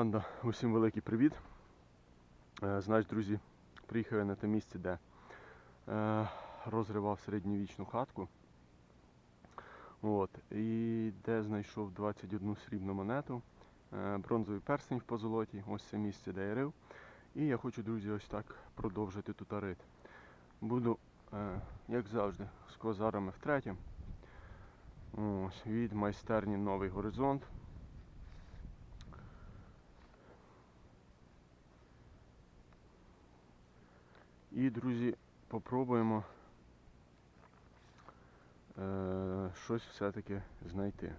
Банда, усім великий привіт. Е, Знаєш, друзі, приїхав я на те місце, де е, розривав середньовічну хатку. От, і де знайшов 21 срібну монету, е, бронзовий перстень в позолоті, ось це місце, де я рив. І я хочу, друзі, ось так продовжити тут рити. Буду, як завжди, з козарами втретє. Ось, від майстерні Новий Горизонт. І, друзі, попробуємо е, щось все-таки знайти.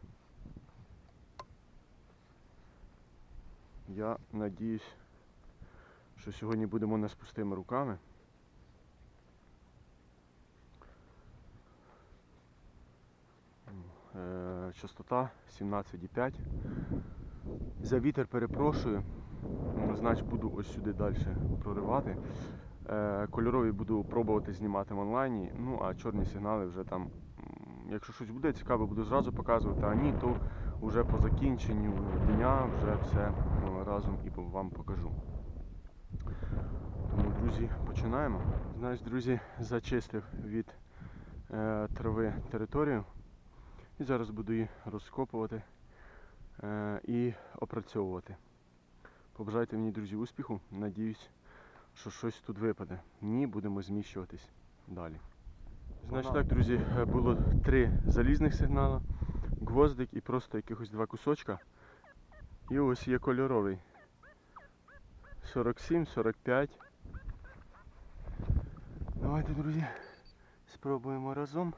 Я надіюсь, що сьогодні будемо не з пустими руками. Е, частота 17,5. За вітер перепрошую. Ну, Значить буду ось сюди далі проривати. Е, Кольорові буду пробувати знімати в онлайні. Ну а чорні сигнали вже там. Якщо щось буде цікаве, буду зразу показувати, а ні, то вже по закінченню дня вже все ну, разом і вам покажу. Тому, друзі, починаємо. Знаєш, друзі, зачистив від е, трави територію. І зараз буду її розкопувати е, і опрацьовувати. Побажайте мені, друзі, успіху. Надіюсь, що щось тут випаде. Ні, будемо зміщуватись далі. Значить так, друзі, е, було три залізних сигнала, гвоздик і просто якихось два кусочка. І ось є кольоровий. 47, 45. Давайте, друзі, спробуємо разом.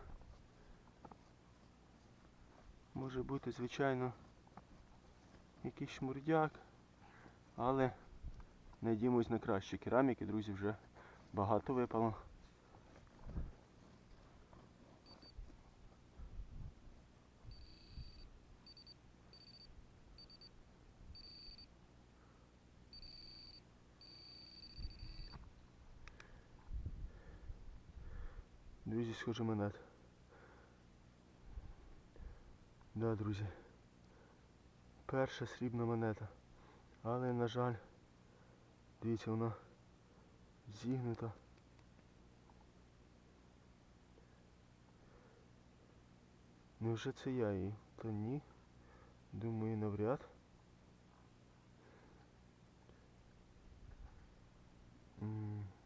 Може бути, звичайно, якийсь шмурдяк, але надіємось на краще. Кераміки, друзі, вже багато випало. Друзі, схоже монет. Да, друзі. Перша срібна монета. Але, на жаль, дивіться, вона зігнута. Невже це я її? Та ні. Думаю, навряд.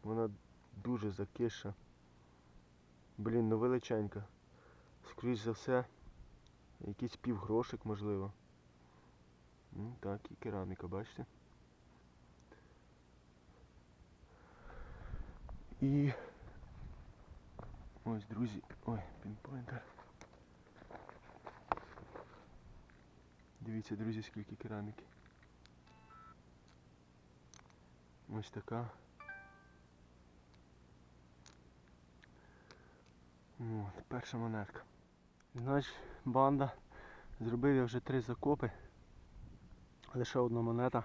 Вона дуже закиша. Блін, ну величенька. Скоріш за все, якийсь півгрошик, можливо. Так, і кераміка, бачите? І ось, друзі, ой, пінпойнтер. Дивіться, друзі, скільки кераміки. Ось така. От, перша монетка. Значить, банда. Зробив я вже три закопи. Лише одна монета.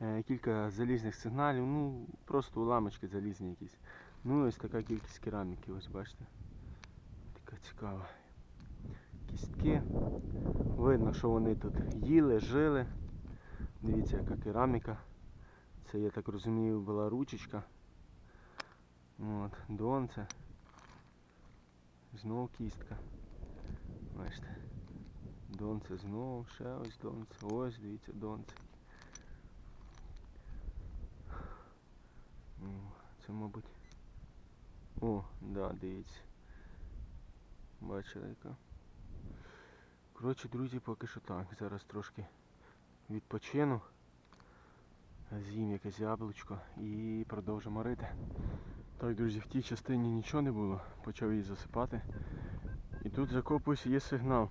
Е, Кілька залізних сигналів, ну просто уламочки залізні якісь. Ну ось така кількість кераміки, ось бачите. Така цікава. Кістки. Видно, що вони тут їли, жили. Дивіться, яка кераміка. Це, я так розумію, була ручечка. От, донце. Знову кістка. Бачите. Донце знову, ще ось донце. Ось, дивіться, донце. Це, мабуть. О, да, дивіться. Бачили яка. Коротше, друзі, поки що так. Зараз трошки відпочину. З'їм якесь яблучко і продовжимо рити. Так, друзі, в тій частині нічого не було. Почав її засипати. І тут закопуюсь, є сигнал.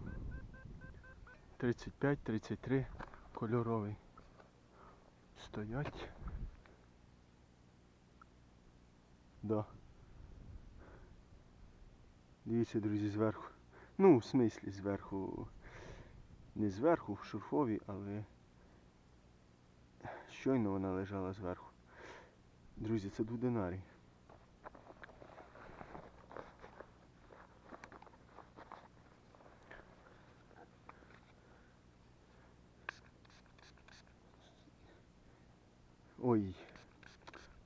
35-33 кольоровий. Стоять. Да. Дивіться, друзі, зверху. Ну, в смислі зверху. Не зверху, в шурфовій, але щойно вона лежала зверху. Друзі, це дводинарій.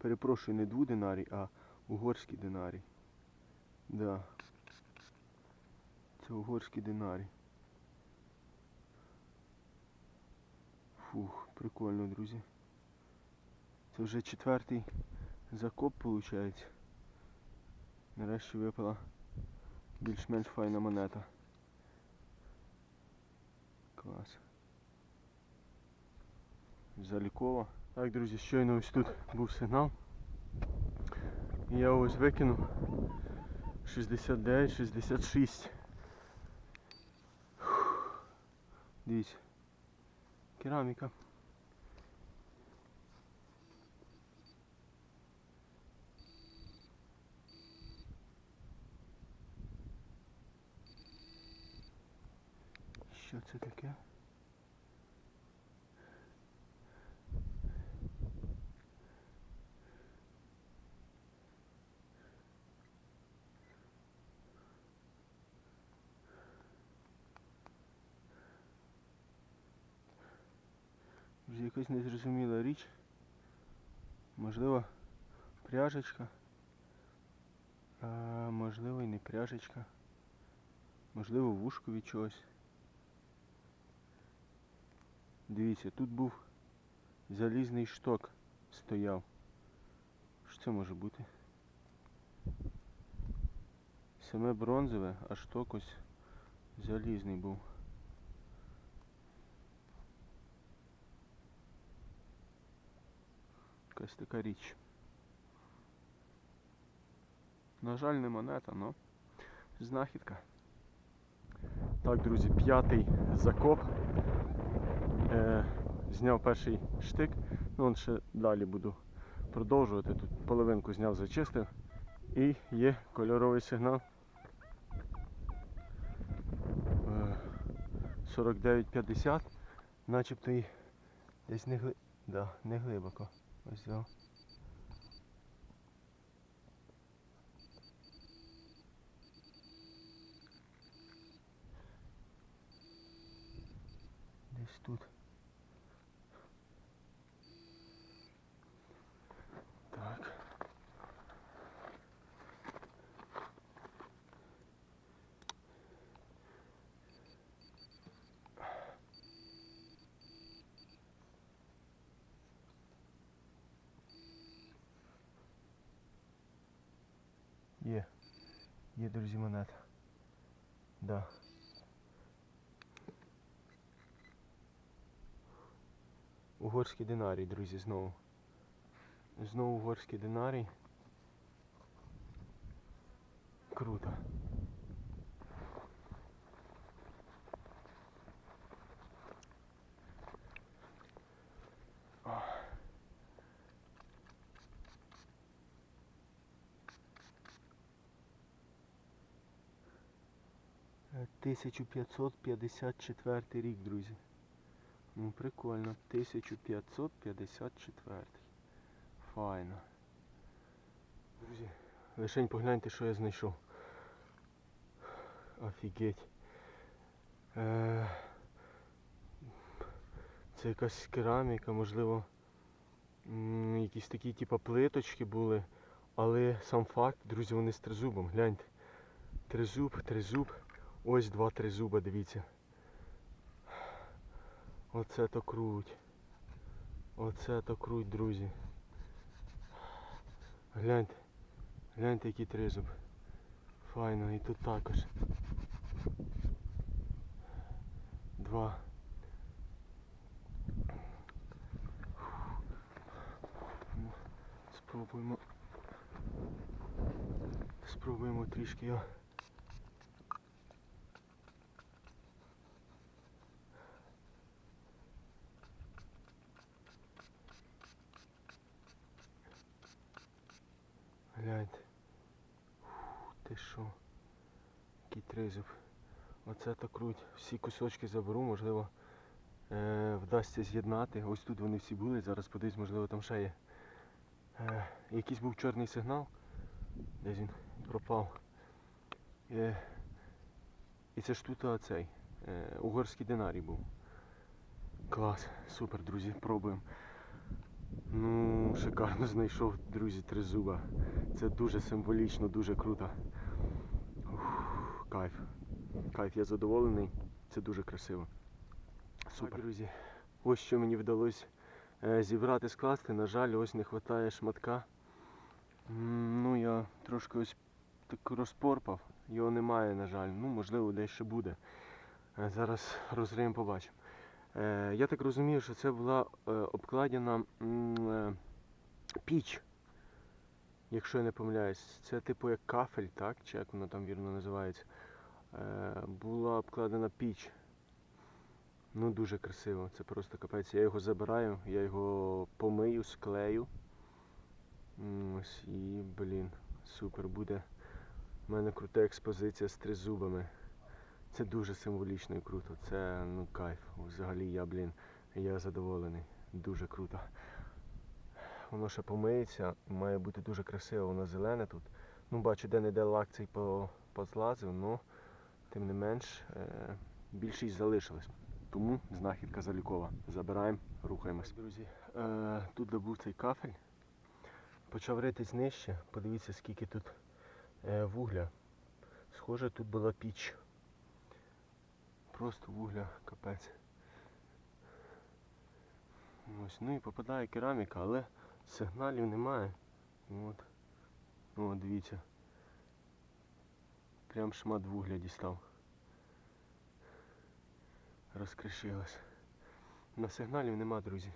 перепрошую, не двудинарій, а угорський динарій. Да. Це угорський динарій. Фух, прикольно, друзі. Це вже четвертий закоп виходить. Нарешті випала більш-менш файна монета. Клас. Залікова. Так, друзі, щойно ось тут був сигнал. Я ось викинув 69-66. Фух. Дивіться. Кераміка. Що це таке? Якась незрозуміла річ. Можливо, пряжечка. А можливо і не пряжечка. Можливо, вушко від чогось. Дивіться, тут був залізний шток стояв. Що це може бути? Саме бронзове, а шток ось залізний був. Якась така річ. На жаль, не монета, але знахідка. Так, друзі, п'ятий закоп. Е, зняв перший штик. Ну, он ще далі буду продовжувати. Тут половинку зняв, зачистив. І є кольоровий сигнал. Е, 49,50. Начебто і десь не, гли... да, не глибоко. Ось взяв. Десь тут. Так. Є. Є, друзі, монет. Да. Угорський динарій, друзі, знову. Знову угорський динарій. Круто. Е, 1554 рік, друзі. Ну прикольно. 1554. Файно. Друзі, лишень погляньте, що я знайшов. Офігеть. Е, Це якась кераміка, можливо, якісь такі типа плиточки були. Але сам факт, друзі, вони з тризубом. Гляньте. Тризуб, тризуб. Ось два тризуба, дивіться. Оце то круть. Оце то круть, друзі. Гляньте. Гляньте, який тризуб. Файно, і тут також. Два. Спробуємо. Спробуємо трішки його. Гляньте. Ти що? Який тризуб. Оце то круть. Всі кусочки заберу, можливо, е, вдасться з'єднати. Ось тут вони всі були, зараз подивись, можливо там ще є. Е, якийсь був чорний сигнал. Десь він пропав. Е, і це ж тут оцей. Е, угорський динарій був. Клас, супер, друзі, пробуємо. Ну, шикарно знайшов, друзі, тризуба. Це дуже символічно, дуже круто. Ух, кайф. Кайф, я задоволений. Це дуже красиво. Супер. друзі. Ось що мені вдалося е, зібрати, скласти. На жаль, ось не вистачає шматка. Ну, я трошки ось так розпорпав. Його немає, на жаль. Ну, можливо, десь ще буде. Е, Зараз розриємо, побачимо. Е, я так розумію, що це була е, обкладена е, піч. Якщо я не помиляюсь, це типу як кафель, так? Чи як воно там вірно називається. Була обкладена піч. Ну дуже красиво, це просто капець. Я його забираю, я його помию, склею. Ось і, блін, супер буде. У мене крута експозиція з тризубами. Це дуже символічно і круто. Це ну кайф. Взагалі я, блін, я задоволений. Дуже круто. Воно ще помиється, має бути дуже красиво, воно зелене тут. Ну, бачу, де-не-де лак цей по- позлазив, але тим не менш е, більшість залишилась. Тому знахідка залікова. Забираємо, рухаємось. Друзі, е, тут де був цей кафель. Почав ритись нижче. Подивіться, скільки тут е, вугля. Схоже, тут була піч. Просто вугля, капець. Ось, ну і попадає кераміка, але сигналів немає. От. О, дивіться. Прям шмат вугля дістав. Розкришилась. На сигналів нема, друзі.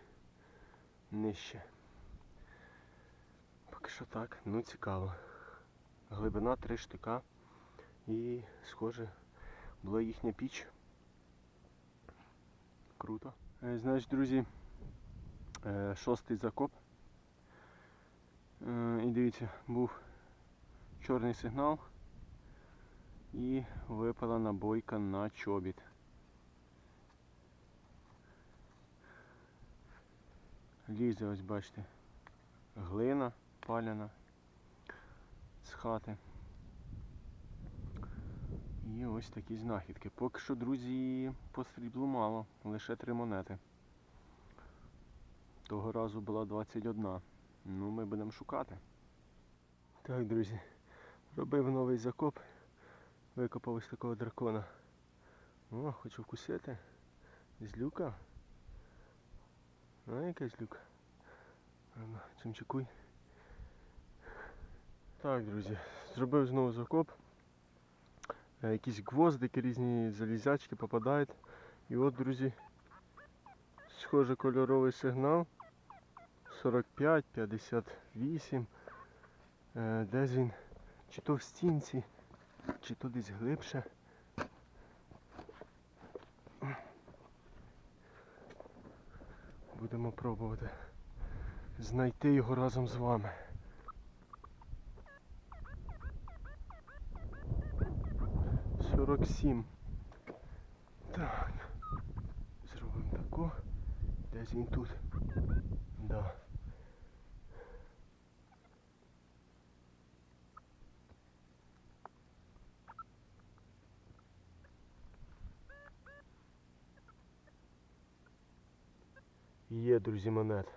Нижче. Поки що так, ну цікаво. Глибина 3 штика. І, схоже, була їхня піч. Круто. Е, Значить, друзі, е, шостий закоп. Е, І дивіться, був чорний сигнал і випала набойка на чобіт. Лізе, ось бачите, глина паляна з хати. І ось такі знахідки. Поки що, друзі, по сріблу мало, лише три монети. Того разу була 21. Ну, ми будемо шукати. Так, друзі, робив новий закоп. Викопав ось такого дракона. О, хочу вкусити. Злюка. А, яка злюка. Чимчикуй. Так, друзі, зробив знову закоп. Е, Якісь гвоздики, різні залізячки попадають. І от, друзі, схоже кольоровий сигнал. 45, 58. Е, Десь він чи то в стінці, чи то десь глибше. Будемо пробувати знайти його разом з вами. Сорок сім. Так. Зробимо таку. Десь він тут. Да. Є, друзі, монет.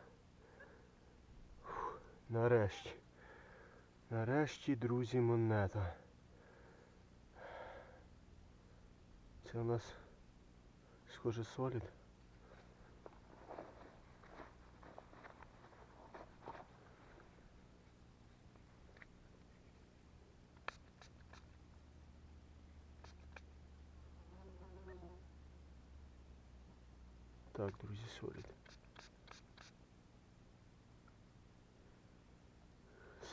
Фух, Нарешті. Нарешті, друзі, монета. Це у нас схоже солід. Так, друзі, солід.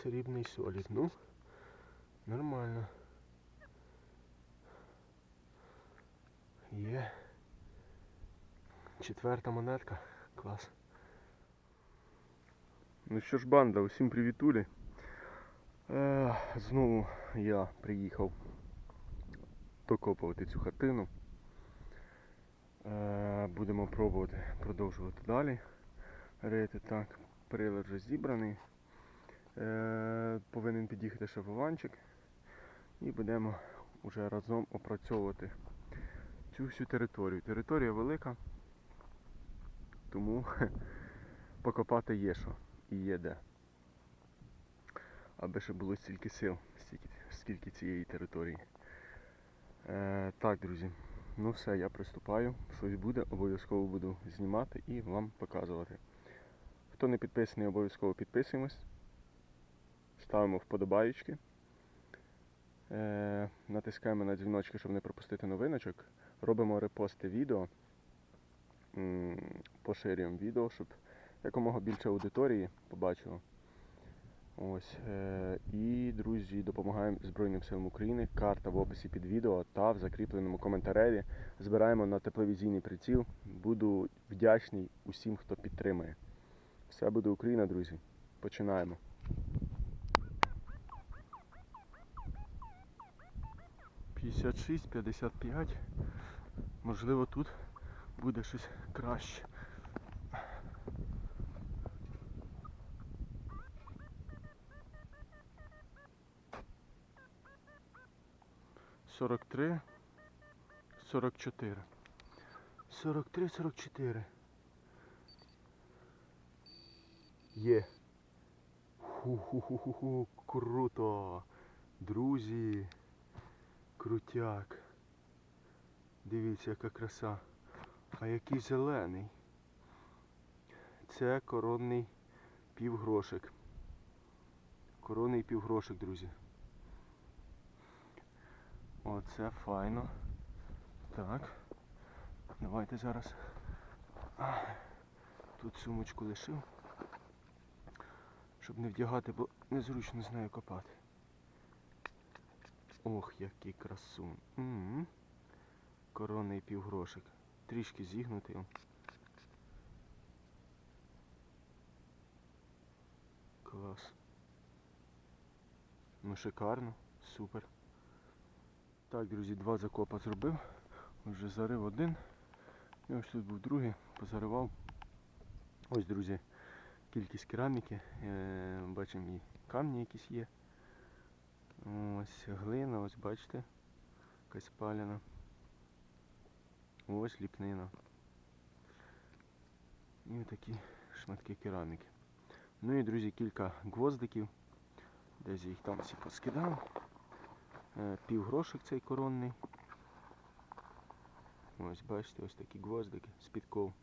Срібний солід. Ну, нормально. Четверта монетка. Клас. Ну що ж, банда, усім привітулі. Е, знову я приїхав докопувати цю хатину. Е, будемо пробувати продовжувати далі. Рити так. Прилад вже зібраний. Е, повинен під'їхати ще. І будемо вже разом опрацьовувати цю всю територію. Територія велика, тому покопати є що і є де. Аби ще було стільки сил, стільки, скільки цієї території. Е, так, друзі. Ну все, я приступаю. Щось буде, обов'язково буду знімати і вам показувати. Хто не підписаний, обов'язково підписуємось. Ставимо вподобаєчки. Е, натискаємо на дзвіночки, щоб не пропустити новиночок. Робимо репости відео. Поширюємо відео, щоб якомога більше аудиторії побачило. Ось. Е, і, друзі, допомагаємо Збройним силам України. Карта в описі під відео та в закріпленому коментареві. Збираємо на тепловізійний приціл. Буду вдячний усім, хто підтримує. Все буде Україна, друзі. Починаємо. П'ятдесят шість, п'ятдесят п'ять. Можливо, тут буде щось краще. Сорок три, сорок чотири. Сорок три, сорок чотири. Є. Ху-ху-ху-ху-ху, круто. Друзі. Крутяк. Дивіться, яка краса. А який зелений. Це коронний півгрошик. Коронний півгрошик, друзі. Оце файно. Так. Давайте зараз. Тут сумочку лишив. Щоб не вдягати, бо незручно з нею копати. Ох, який красун. М-м. Коронний півгрошик. Трішки зігнутий. Клас. Ну шикарно, супер. Так, друзі, два закопа зробив. Вже зарив один. І ось тут був другий, позаривав. Ось, друзі, кількість кераміки. Е, бачимо і камні якісь є. Ось глина, ось бачите, якась паляна. Ось ліпнина. І такі шматки кераміки. Ну і, друзі, кілька гвоздиків. Десь їх там всі поскидав. Е, Півгрошик цей коронний. Ось бачите, ось такі гвоздики з підков.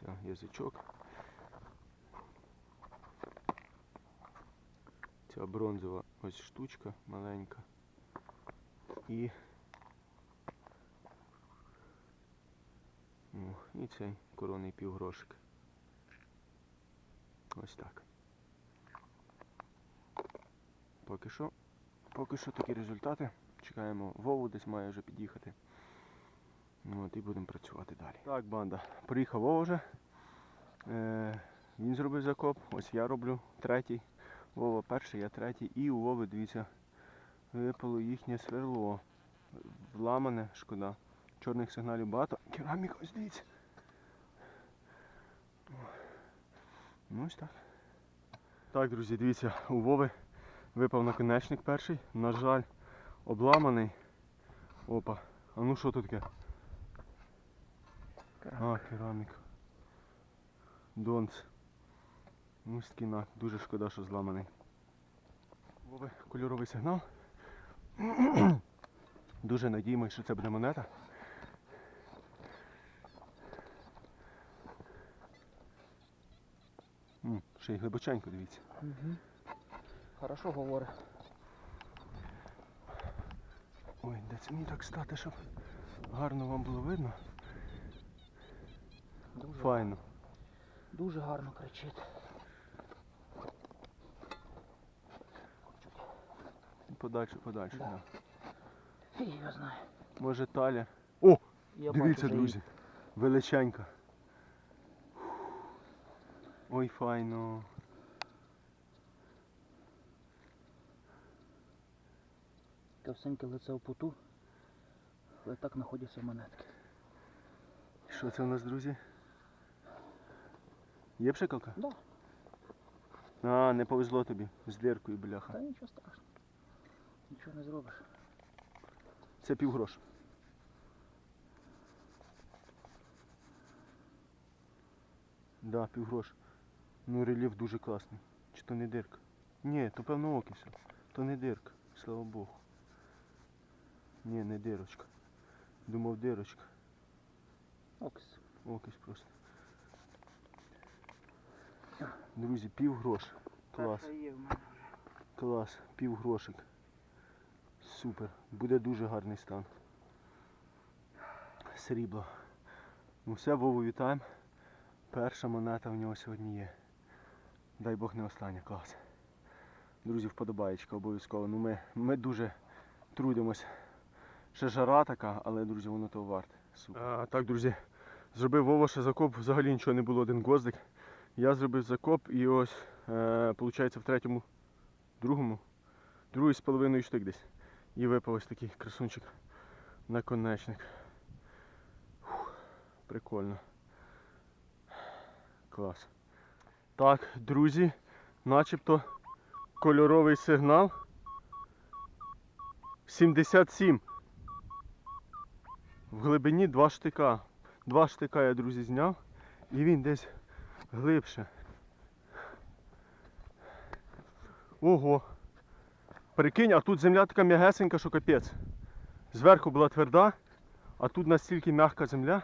Це язичок. Ця бронзова ось штучка маленька. І, ну, і цей коронний півгрошик. Ось так. Поки що, поки що такі результати. Чекаємо Вову, десь має вже під'їхати. От, і будемо працювати далі. Так, банда, приїхав Вова вже. Е, він зробив закоп, ось я роблю третій. Вова перший, я третій. І у Вови, дивіться, випало їхнє сверло. Вламане, шкода. Чорних сигналів багато. Кераміка, ось дивіться. Ну ось так. Так, друзі, дивіться, у Вови випав наконечник перший. На жаль, обламаний. Опа. А ну що тут таке? А, кераміка. Донц. Ну, скіна. Дуже шкода, що зламаний. Вови кольоровий сигнал. Дуже надіємося, що це буде монета. М, Ще й глибоченько, дивіться. Угу. Хорошо говорить. Ой, де це мені так стати, щоб гарно вам було видно. Дуже, Файно. дуже гарно кричить. Подальше, подальше. Да. Да. Його знає. Може таля. О! Я Дивіться, бачу, друзі. Величенька. Ой, файно. Товсеньке лице в путу. Але так знаходяться монетки. Що це у нас, друзі? Є пшикалка? Да. А, не повезло тобі. З диркою, бляха. Та нічого страшного. Нічого не зробиш. Це півгрош. Да, півгрош. Ну рельєф дуже класний. Чи то не дирка? Ні, то певно окись. То не дирка, слава Богу. Ні, не дирочка. Думав дирочка. Окс. Окись просто. Друзі, пів грош. Клас. Клас, пів грошик. Супер. Буде дуже гарний стан. Срібло. Ну все, Вову вітаємо. Перша монета в нього сьогодні є. Дай Бог не остання, клас. Друзі, вподобаєчка обов'язково. Ну ми, ми дуже трудимось. Ще жара така, але, друзі, воно того варте. Супер. А, так, друзі, зробив Вова ще закоп, взагалі нічого не було, один гвоздик. Я зробив закоп і ось, е, виходить, в третьому другому, другий з половиною штик десь. І випав ось такий красунчик наконечник. Фух, прикольно. Клас. Так, друзі, начебто кольоровий сигнал. 77. В глибині два штика. Два штика я, друзі, зняв. І він десь глибше. Ого. Прикинь, а тут земля така м'ягесенька, що капець. Зверху була тверда, а тут настільки м'яка земля.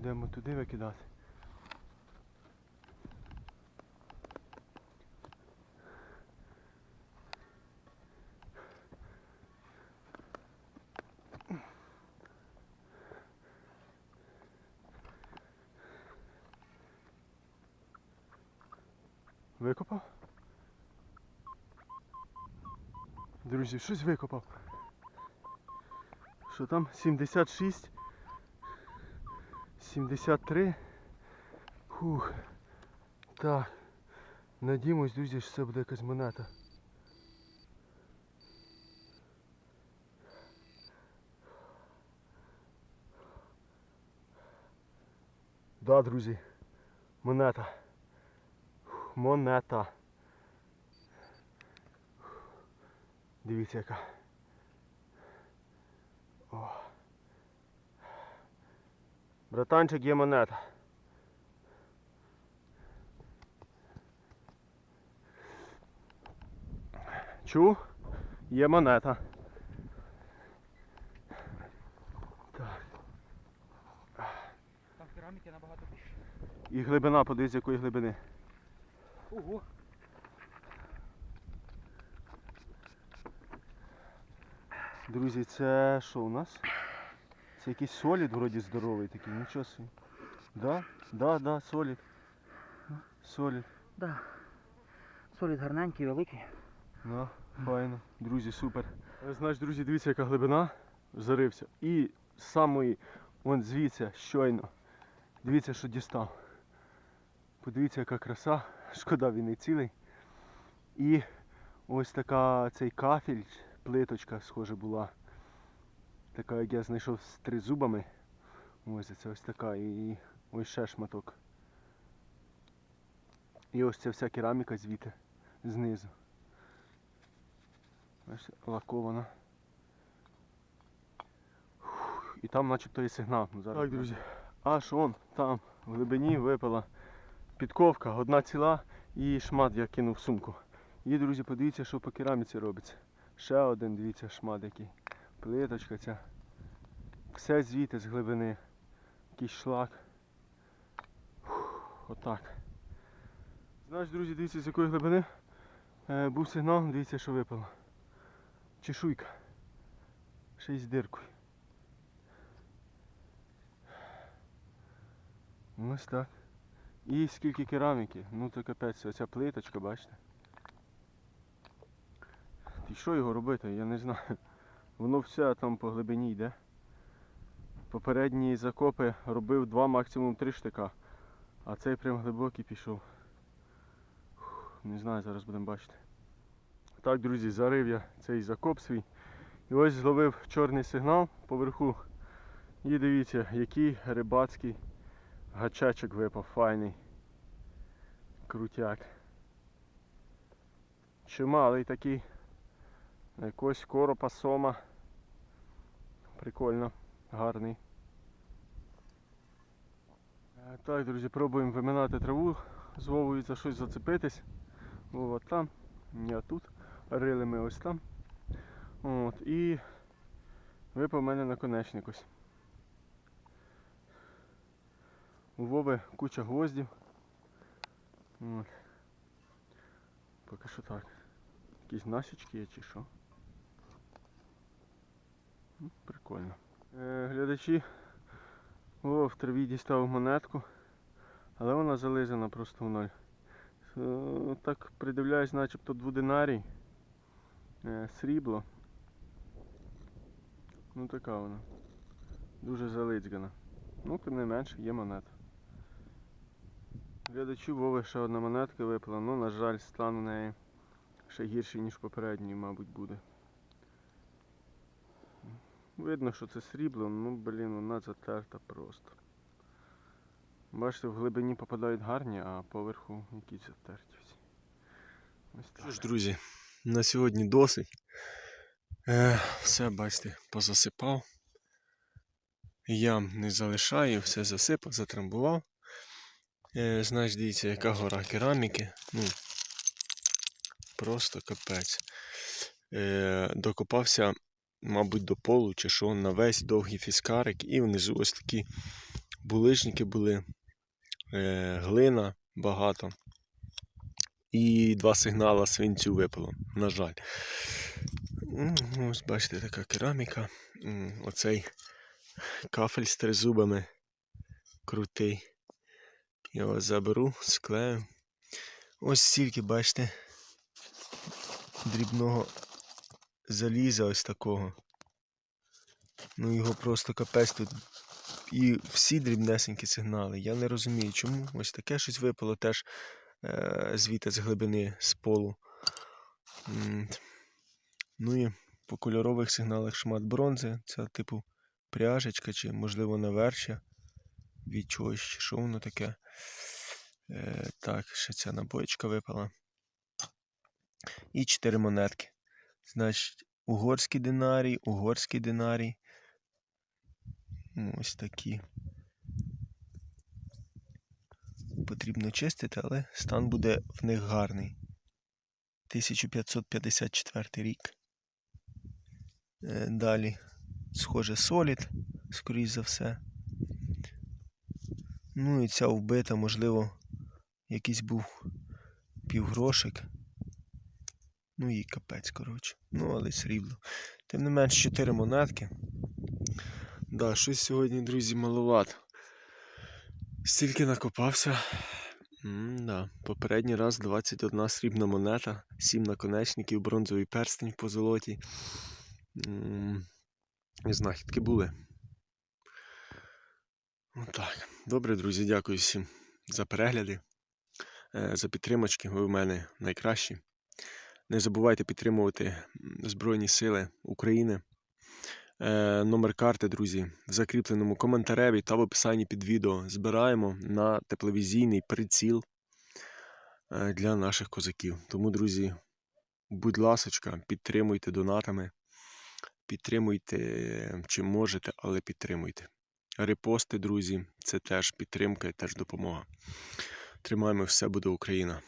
Будемо туди викидати. Викопав? Друзі, щось викопав. Що там? 76. 73. Фух. Так. Надіємось, друзі, що це буде якась монета. Да, друзі. Монета. Монета. Дивіться яка. О. Братанчик є монета. Чу? Є монета. Так. Там кераміки набагато більше. І глибина, подивись, якої глибини. Ого. Друзі, це що у нас? Це якийсь солід вроді здоровий такий, нічого собі. Да? Да, да, солід. Солід. Да. Солід гарненький, великий. Да, файно. Друзі, супер. Е, Знаєш, друзі, дивіться, яка глибина зарився. І з самої, вон звідси, щойно. Дивіться, що дістав. Подивіться, яка краса. Шкода, він не цілий. І ось така цей кафель, плиточка, схоже, була. Така, як я знайшов з тризубами. Ось це ось така. І ось ще шматок. І ось ця вся кераміка звідти, знизу. Бачите, лакована. Фух, І там начебто є сигнал. Ну, зараз так, друзі. Аж он там в глибині випала підковка, одна ціла і шмат я кинув в сумку. І, друзі, подивіться, що по кераміці робиться. Ще один, дивіться, шмат який. Плиточка ця. Все звідти з глибини. Якийсь шлак. Отак. Знаєш, друзі, дивіться, з якої глибини е, був сигнал, дивіться, що випало. Чешуйка. Ще й з диркою. Ось так. І скільки кераміки. Ну то капець, оця плиточка, бачите. І що його робити, я не знаю. Воно все там по глибині йде. Попередні закопи робив два, максимум три штика. А цей прям глибокий пішов. Не знаю, зараз будемо бачити. Так, друзі, зарив я цей закоп свій. І ось зловив чорний сигнал поверху. І дивіться, який рибацький гачачок випав, файний. Крутяк. Чималий такий. Якось коропа сома. Прикольно, гарний. Е, Так, друзі, пробуємо виминати траву з Вовою за щось зацепитись. Вова там, я тут. Рили ми ось там. От, і випав мене наконечник ось. У Вови куча гвоздів. От. Поки що так. Якісь насічки є чи що. Прикольно. Е, глядачі. О, в траві дістав монетку. Але вона зализана просто в ноль. Е, так придивляюсь, начебто дводинарій. Е, срібло. Ну така вона. Дуже залицьгана. Ну, тим не менше, є монета. Глядачу Вови ще одна монетка випала, ну, на жаль, стан у неї ще гірший, ніж попередній, мабуть, буде. Видно, що це срібло, ну блін, вона затерта просто. Бачите, в глибині попадають гарні, а поверху якісь затерті всі. Ось так. Що ж, друзі, на сьогодні досить. Е, все, бачите, позасипав. Ям не залишаю, все засипав, затрамбував. Е, знаєш, дивіться, яка гора кераміки. Ну, просто капець. Е, докопався мабуть, до полу чи що, на весь довгий фіскарик, і внизу ось такі булижники були, е, глина багато. І два сигнала свинцю випало, на жаль. Ось бачите, така кераміка. Оцей кафель з тризубами крутий. Я його заберу, склею. Ось стільки, бачите, дрібного заліза ось такого. Ну його просто капець тут. І всі дрібнесенькі сигнали. Я не розумію, чому ось таке щось випало теж е, звідти з глибини з полу. Ну і по кольорових сигналах шмат бронзи. Це типу пряжечка чи, можливо, наверча від чогось, що воно таке. Е, так, ще ця набоєчка випала. І чотири монетки. Значить, угорський динарій, угорський динарій. Ну, Ось такі. Потрібно чистити, але стан буде в них гарний. 1554 рік. Е, Далі, схоже, солід, скоріш за все. Ну і ця вбита, можливо, якийсь був півгрошик. Ну і капець, коротше. Ну, але срібло. Тим не менш, 4 монетки. Да, щось сьогодні, друзі, маловато. Стільки накопався. м да. Попередній раз 21 срібна монета, 7 наконечників, бронзовий перстень по золоті. М, Знахідки були. Отак. Добре, друзі, дякую всім за перегляди, е, за підтримочки. Ви в мене найкращі. Не забувайте підтримувати Збройні Сили України. Е, номер карти, друзі, в закріпленому коментареві та в описанні під відео збираємо на тепловізійний приціл е, для наших козаків. Тому, друзі, будь ласочка, підтримуйте донатами, підтримуйте чим можете, але підтримуйте. Репости, друзі, це теж підтримка і теж допомога. Тримаємо, все буде Україна.